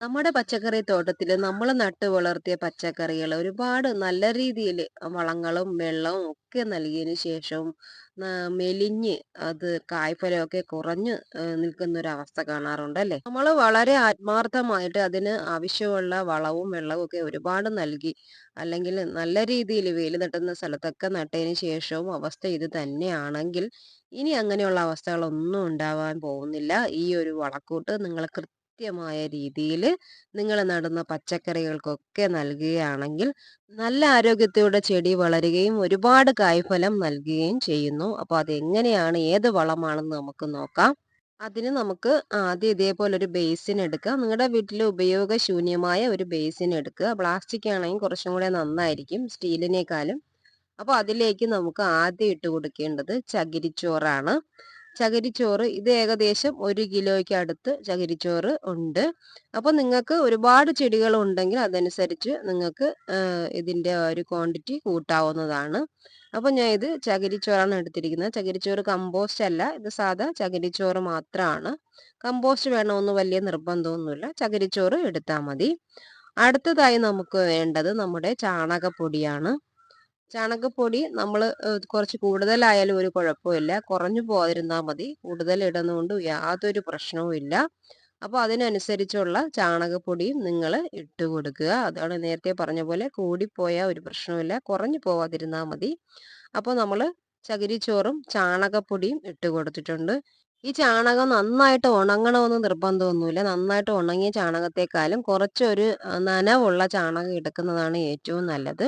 നമ്മുടെ പച്ചക്കറി തോട്ടത്തിൽ നമ്മൾ നട്ടു വളർത്തിയ പച്ചക്കറികൾ ഒരുപാട് നല്ല രീതിയിൽ വളങ്ങളും വെള്ളവും ഒക്കെ നൽകിയതിന് ശേഷവും മെലിഞ്ഞ് അത് കായ്ഫലമൊക്കെ കുറഞ്ഞ് നിൽക്കുന്ന ഒരു അവസ്ഥ കാണാറുണ്ട് അല്ലേ നമ്മൾ വളരെ ആത്മാർത്ഥമായിട്ട് അതിന് ആവശ്യമുള്ള വളവും വെള്ളവും ഒക്കെ ഒരുപാട് നൽകി അല്ലെങ്കിൽ നല്ല രീതിയിൽ വെയിൽ തട്ടുന്ന സ്ഥലത്തൊക്കെ നട്ടതിന് ശേഷവും അവസ്ഥ ഇത് തന്നെയാണെങ്കിൽ ഇനി അങ്ങനെയുള്ള അവസ്ഥകളൊന്നും ഉണ്ടാവാൻ പോകുന്നില്ല. ഈ ഒരു വളക്കൂട്ട് നിങ്ങൾ കൃത്യമായ രീതിയിൽ നിങ്ങൾ നടുന്ന പച്ചക്കറികൾക്കൊക്കെ നൽകുകയാണെങ്കിൽ നല്ല ആരോഗ്യത്തോടെ ചെടി വളരുകയും ഒരുപാട് കായ്ഫലം നൽകുകയും ചെയ്യുന്നു. അപ്പോൾ അതെങ്ങനെയാണ് ഏത് വളമാണെന്ന് നമുക്ക് നോക്കാം. അതിന് നമുക്ക് ആദ്യം ഇതേപോലെ ഒരു ബേസിൻ എടുക്കുക നിങ്ങളുടെ വീട്ടിൽ ഉപയോഗശൂന്യമായ ഒരു ബേസിൻ എടുക്കുക. പ്ലാസ്റ്റിക് ആണെങ്കിൽ കുറച്ചും കൂടെ നന്നായിരിക്കും സ്റ്റീലിനേക്കാളും. അപ്പോൾ അതിലേക്ക് നമുക്ക് ആദ്യം ഇട്ട് കൊടുക്കേണ്ടത് ചകിരിച്ചോറാണ്. ചകിരിച്ചോറ് ഇത് ഏകദേശം ഒരു കിലോയ്ക്ക് അടുത്ത് ചകിരിച്ചോറ് ഉണ്ട്. അപ്പോൾ നിങ്ങൾക്ക് ഒരുപാട് ചെടികൾ ഉണ്ടെങ്കിൽ അതനുസരിച്ച് നിങ്ങൾക്ക് ഇതിന്റെ ഒരു ക്വാണ്ടിറ്റി കൂട്ടാവുന്നതാണ്. അപ്പോൾ ഞാൻ ഇത് ചകിരിച്ചോറാണ് എടുത്തിരിക്കുന്നത്. ചകിരിച്ചോറ് കമ്പോസ്റ്റ് അല്ല ഇത് സാധാ ചകിരിച്ചോറ് മാത്രമാണ് കമ്പോസ്റ്റ് വേണമെന്ന് വലിയ നിർബന്ധമൊന്നുമില്ല. ചകിരിച്ചോറ് എടുത്താൽ മതി. അടുത്തതായി നമുക്ക് വേണ്ടത് നമ്മുടെ ചാണകപ്പൊടിയാണ്. ചാണകപ്പൊടി നമ്മൾ കുറച്ച് കൂടുതലായാലും ഒരു കുഴപ്പമില്ല. കുറഞ്ഞു പോകാതിരുന്നാൽ മതി. കൂടുതൽ ഇടുന്നതുകൊണ്ട് യാതൊരു പ്രശ്നവും ഇല്ല. അപ്പോൾ അതിനനുസരിച്ചുള്ള ചാണകപ്പൊടിയും നിങ്ങൾ ഇട്ട് കൊടുക്കുക. അതാണ് നേരത്തെ പറഞ്ഞ പോലെ കൂടിപ്പോയാൽ ഒരു പ്രശ്നവുമില്ല. കുറഞ്ഞു പോവാതിരുന്നാൽ മതി. അപ്പോൾ നമ്മൾ ചകിരിച്ചോറും ചാണകപ്പൊടിയും ഇട്ട് കൊടുത്തിട്ടുണ്ട്. ഈ ചാണകം നന്നായിട്ട് ഉണങ്ങണമെന്ന് നിർബന്ധമൊന്നുമില്ല. നന്നായിട്ട് ഉണങ്ങിയ ചാണകത്തെക്കാളും കുറച്ചൊരു നനവുള്ള ചാണകം എടുക്കുന്നതാണ് ഏറ്റവും നല്ലത്.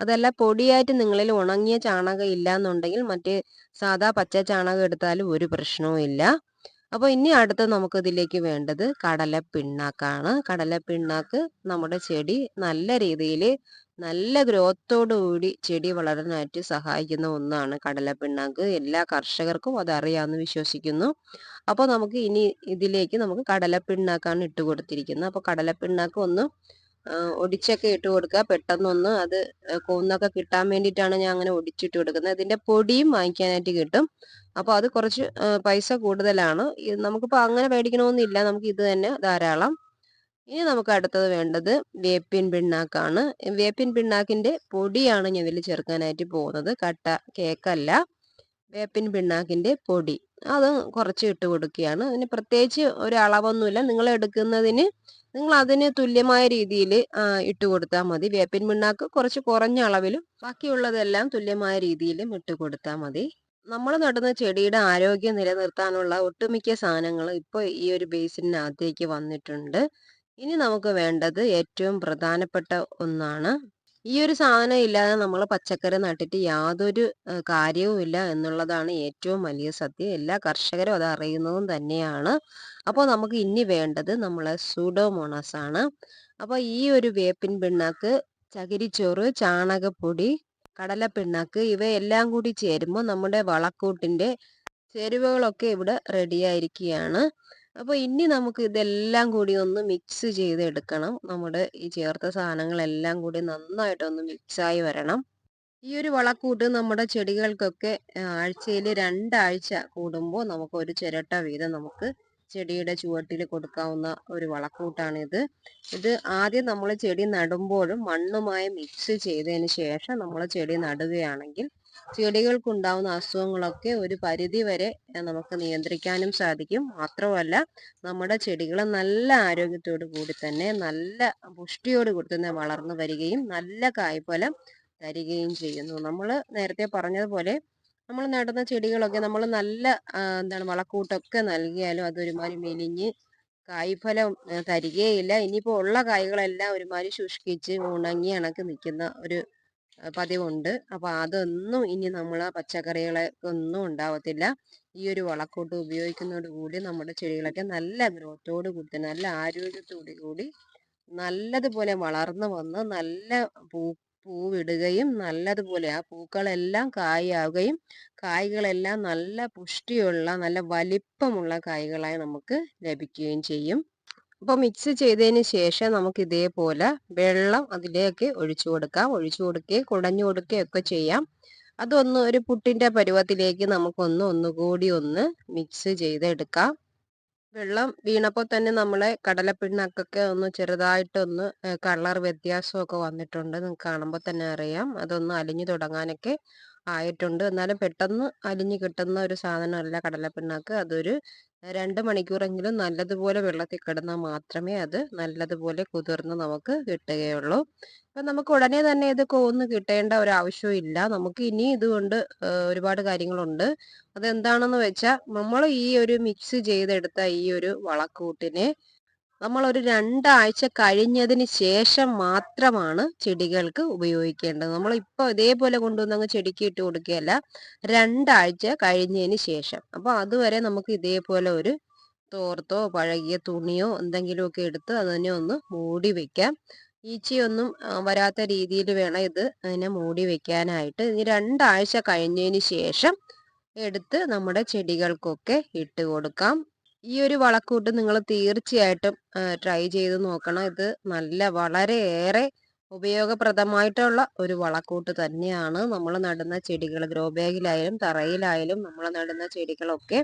അതല്ല പൊടിയായിട്ട് നിങ്ങളിൽ ഉണങ്ങിയ ചാണകം ഇല്ല എന്നുണ്ടെങ്കിൽ മറ്റേ സാധാ പച്ച ചാണകം എടുത്താലും ഒരു പ്രശ്നവും ഇല്ല അപ്പോൾ ഇനി അടുത്ത് നമുക്ക് ഇതിലേക്ക് വേണ്ടത് കടല പിണ്ണാക്കാണ് കടല പിണ്ണാക്ക് നമ്മുടെ ചെടി നല്ല രീതിയിൽ നല്ല ഗ്രോത്തോടു കൂടി ചെടി വളരാനായിട്ട് സഹായിക്കുന്ന ഒന്നാണ് കടല പിണ്ണാക്ക് എല്ലാ കർഷകർക്കും അതറിയാമെന്ന് വിശ്വസിക്കുന്നു. അപ്പോൾ നമുക്ക് ഇനി ഇതിലേക്ക് നമുക്ക് കടല പിണ്ണാക്കാണ് ഇട്ട് കൊടുത്തിരിക്കുന്നത് അപ്പോൾ കടല പിണ്ണാക്ക് ഒന്ന് ഒടിച്ചൊക്കെ ഇട്ട് കൊടുക്കുക. പെട്ടെന്നൊന്ന് അത് കൊന്നൊക്കെ കിട്ടാൻ വേണ്ടിയിട്ടാണ് ഞാൻ അങ്ങനെ ഒടിച്ചിട്ട് കൊടുക്കുന്നത്. ഇതിന്റെ പൊടിയും വാങ്ങിക്കാനായിട്ട് കിട്ടും. അപ്പോൾ അത് കുറച്ച് പൈസ കൂടുതലാണ്. നമുക്കിപ്പോൾ അങ്ങനെ മേടിക്കണമെന്നില്ല. നമുക്ക് ഇത് തന്നെ ധാരാളം. ഇനി നമുക്ക് അടുത്തത് വേണ്ടത് വേപ്പിൻ പിണ്ണാക്കാണ്. വേപ്പിൻ പിണ്ണാക്കിന്റെ പൊടിയാണ് ഞാൻ ഇതിൽ ചേർക്കാനായിട്ട് പോകുന്നത്. കട്ട കേക്കല്ല. വേപ്പിൻ പിണ്ണാക്കിന്റെ പൊടി. അത് കുറച്ച് ഇട്ട് കൊടുക്കുകയാണ്. അതിന് പ്രത്യേകിച്ച് ഒരു അളവൊന്നുമില്ല. നിങ്ങൾ എടുക്കുന്നതിന് നിങ്ങൾ അതിന് തുല്യമായ രീതിയിൽ ഇട്ട് കൊടുത്താൽ മതി. വേപ്പിൻ പിണ്ണാക്ക് കുറച്ച് കുറഞ്ഞ അളവിലും ബാക്കിയുള്ളതെല്ലാം തുല്യമായ രീതിയിലും ഇട്ട് കൊടുത്താൽ മതി. നമ്മൾ നടുന്ന ചെടിയുടെ ആരോഗ്യം നിലനിർത്താനുള്ള ഒട്ടുമിക്ക സാധനങ്ങൾ ഇപ്പോൾ ഈ ഒരു ബേസിനകത്തേക്ക് വന്നിട്ടുണ്ട്. ഇനി നമുക്ക് വേണ്ടത് ഏറ്റവും പ്രധാനപ്പെട്ട ഒന്നാണ് ഈ ഒരു സാധനം ഇല്ലാതെ നമ്മൾ പച്ചക്കറി നട്ടിട്ട് യാതൊരു കാര്യവുമില്ല എന്നുള്ളതാണ് ഏറ്റവും വലിയ സത്യം. എല്ലാ കർഷകരും അത് അറിയുന്നതും തന്നെയാണ്. അപ്പോൾ നമുക്ക് ഇനി വേണ്ടത് നമ്മളെ സൂഡോമോണസ് ആണ്. അപ്പോൾ ഈ ഒരു വേപ്പിൻ പിണ്ണാക്ക് ചകിരിച്ചോറ് ചാണകപ്പൊടി കടല പിണ്ണാക്ക് ഇവയെല്ലാം കൂടി ചേരുമ്പോൾ നമ്മുടെ വളക്കൂട്ടിന്റെ ചേരുവകളൊക്കെ ഇവിടെ റെഡിയായിരിക്കുകയാണ് അപ്പോൾ ഇനി നമുക്ക് ഇതെല്ലാം കൂടി ഒന്ന് മിക്സ് ചെയ്തെടുക്കണം. നമ്മുടെ ഈ ചേർത്ത സാധനങ്ങളെല്ലാം കൂടി നന്നായിട്ടൊന്ന് മിക്സായി വരണം. ഈ ഒരു വളക്കൂട്ട് നമ്മുടെ ചെടികൾക്കൊക്കെ ആഴ്ചയിൽ രണ്ടാഴ്ച കൂടുമ്പോൾ നമുക്ക് ഒരു ചിരട്ട വീതം നമുക്ക് ചെടിയുടെ ചുവട്ടിൽ കൊടുക്കാവുന്ന ഒരു വളക്കൂട്ടാണിത്. ഇത് ആദ്യം നമ്മൾ ചെടി നടുമ്പോഴും മണ്ണുമായി മിക്സ് ചെയ്തതിന് ശേഷം നമ്മൾ ചെടി നടുകയാണെങ്കിൽ ചെടികൾക്കുണ്ടാവുന്ന അസുഖങ്ങളൊക്കെ ഒരു പരിധി വരെ നമുക്ക് നിയന്ത്രിക്കാനും സാധിക്കും. മാത്രമല്ല നമ്മുടെ ചെടികൾ നല്ല ആരോഗ്യത്തോടു കൂടി തന്നെ നല്ല പുഷ്ടിയോട് കൂടി തന്നെ വളർന്നു വരികയും നല്ല കായ്ഫലം തരികയും ചെയ്യുന്നു. നമ്മൾ നേരത്തെ പറഞ്ഞതുപോലെ നമ്മൾ നടുന്ന ചെടികളൊക്കെ നമ്മൾ നല്ല എന്താണ് വളക്കൂട്ടൊക്കെ നൽകിയാലും അതൊരുമാതിരി മെലിഞ്ഞ് കായ്ഫലം തരികയില്ല. ഇനിയിപ്പോൾ ഉള്ള കായ്കളെല്ലാം ഒരുമാതിരി ശുഷ്കിച്ച് ഉണങ്ങി ഇണക്കി നിൽക്കുന്ന ഒരു പതിവുണ്ട്. അപ്പോൾ അതൊന്നും ഇനി നമ്മൾ പച്ചക്കറികളെ ഒന്നും ഉണ്ടാവത്തില്ല. ഈ ഒരു വളക്കൂട്ട് ഉപയോഗിക്കുന്നതോട് കൂടി നമ്മുടെ ചെടികളൊക്കെ നല്ല ഗ്രോത്തോട് കൂടി നല്ല ആരോഗ്യത്തോടു കൂടി നല്ലതുപോലെ വളർന്നു വന്ന് നല്ല പൂ പൂവിടുകയും നല്ലതുപോലെ ആ പൂക്കളെല്ലാം കായാവുകയും കായ്കളെല്ലാം നല്ല പുഷ്ടിയുള്ള നല്ല വലിപ്പമുള്ള കായ്കളായി നമുക്ക് ലഭിക്കുകയും ചെയ്യും. അപ്പോൾ മിക്സ് ചെയ്തതിന് ശേഷം നമുക്ക് ഇതേപോലെ വെള്ളം അതിലേക്ക് ഒഴിച്ചു കൊടുക്കാം. ഒഴിച്ചു കൊടുക്കുകയും കുടഞ്ഞു കൊടുക്കുകയും ഒക്കെ ചെയ്യാം. അതൊന്ന് ഒരു പുട്ടിന്റെ പരുവത്തിലേക്ക് നമുക്കൊന്ന് ഒന്നുകൂടി ഒന്ന് മിക്സ് ചെയ്തെടുക്കാം. വെള്ളം വീണപ്പോൾ തന്നെ നമ്മളെ കടലപ്പിണ്ണക്കൊക്കെ ഒന്ന് ചെറുതായിട്ടൊന്ന് കളർ വ്യത്യാസമൊക്കെ വന്നിട്ടുണ്ട്. നിങ്ങൾക്ക് കാണുമ്പോൾ തന്നെ അറിയാം. അതൊന്ന് അലിഞ്ഞു തുടങ്ങാനൊക്കെ ആയിട്ടുണ്ട്. എന്നാലും പെട്ടെന്ന് അലിഞ്ഞു കിട്ടുന്ന ഒരു സാധനമല്ല കടലപ്പിണ്ണാക്ക്. അതൊരു രണ്ട് മണിക്കൂറെങ്കിലും നല്ലതുപോലെ വെള്ളത്തിൽ കിടന്നാൽ മാത്രമേ അത് നല്ലതുപോലെ കുതിർന്ന് നമുക്ക് കിട്ടുകയുള്ളൂ. അപ്പം നമുക്ക് ഉടനെ തന്നെ ഇത് കോന്ന് കിട്ടേണ്ട ഒരു ആവശ്യമില്ല നമുക്ക് ഇനി ഇതുകൊണ്ട് ഒരുപാട് കാര്യങ്ങളുണ്ട്. അതെന്താണെന്ന് വെച്ചാൽ നമ്മൾ ഈ ഒരു മിക്സ് ചെയ്തെടുത്ത ഈ ഒരു വളക്കൂട്ടിനെ നമ്മളൊരു രണ്ടാഴ്ച കഴിഞ്ഞതിന് ശേഷം മാത്രമാണ് ചെടികൾക്ക് ഉപയോഗിക്കേണ്ടത്. നമ്മൾ ഇപ്പോൾ ഇതേപോലെ കൊണ്ടുവന്ന് അങ്ങ് ചെടിക്ക് ഇട്ട് കൊടുക്കുകയല്ല രണ്ടാഴ്ച കഴിഞ്ഞതിന് ശേഷം. അപ്പോൾ അതുവരെ നമുക്ക് ഇതേപോലെ ഒരു തോർത്തോ പഴകിയ തുണിയോ എന്തെങ്കിലുമൊക്കെ എടുത്ത് അതിനെ ഒന്ന് മൂടി വെക്കാം. ഈച്ചയൊന്നും വരാത്ത രീതിയിൽ വേണം ഇത് അതിനെ മൂടി വെക്കാനായിട്ട്. ഇനി രണ്ടാഴ്ച കഴിഞ്ഞതിന് ശേഷം എടുത്ത് നമ്മുടെ ചെടികൾക്കൊക്കെ ഇട്ട് കൊടുക്കാം. ഈ ഒരു വളക്കൂട്ട് നിങ്ങൾ തീർച്ചയായിട്ടും ട്രൈ ചെയ്ത് നോക്കണം. ഇത് നല്ല വളരെയേറെ ഉപയോഗപ്രദമായിട്ടുള്ള ഒരു വളക്കൂട്ട് തന്നെയാണ്. നമ്മൾ നടുന്ന ചെടികൾ ഗ്രോ ബാഗിലായാലും തറയിലായാലും നമ്മൾ നടുന്ന ചെടികളൊക്കെ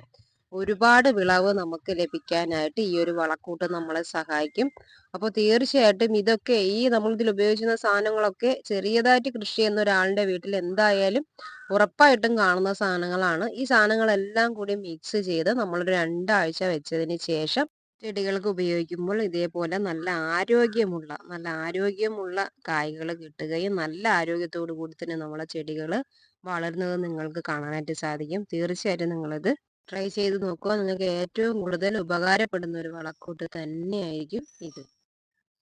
ഒരുപാട് വിളവ് നമുക്ക് ലഭിക്കാനായിട്ട് ഈ ഒരു വളക്കൂട്ട് നമ്മളെ സഹായിക്കും. അപ്പോൾ തീർച്ചയായിട്ടും ഇതൊക്കെ ഈ നമ്മൾ ഇതിൽ ഉപയോഗിക്കുന്ന സാധനങ്ങളൊക്കെ ചെറിയതായിട്ട് കൃഷി ചെയ്യുന്ന ഒരാളുടെ വീട്ടിൽ എന്തായാലും ഉറപ്പായിട്ടും കാണുന്ന സാധനങ്ങളാണ്. ഈ സാധനങ്ങളെല്ലാം കൂടി മിക്സ് ചെയ്ത് നമ്മൾ രണ്ടാഴ്ച വെച്ചതിന് ശേഷം ചെടികൾക്ക് ഉപയോഗിക്കുമ്പോൾ ഇതേപോലെ നല്ല ആരോഗ്യമുള്ള നല്ല ആരോഗ്യമുള്ള കായ്കൾ കിട്ടുകയും നല്ല ആരോഗ്യത്തോടു കൂടി തന്നെ നമ്മളെ ചെടികൾ വളരുന്നത് നിങ്ങൾക്ക് കാണാനായിട്ട് സാധിക്കും. തീർച്ചയായിട്ടും നിങ്ങളിത് ട്രൈ ചെയ്ത് നോക്കുക നിങ്ങൾക്ക് ഏറ്റവും കൂടുതൽ ഉപകാരപ്പെടുന്ന ഒരു വളക്കൂട്ട് തന്നെയായിരിക്കും ഇത്.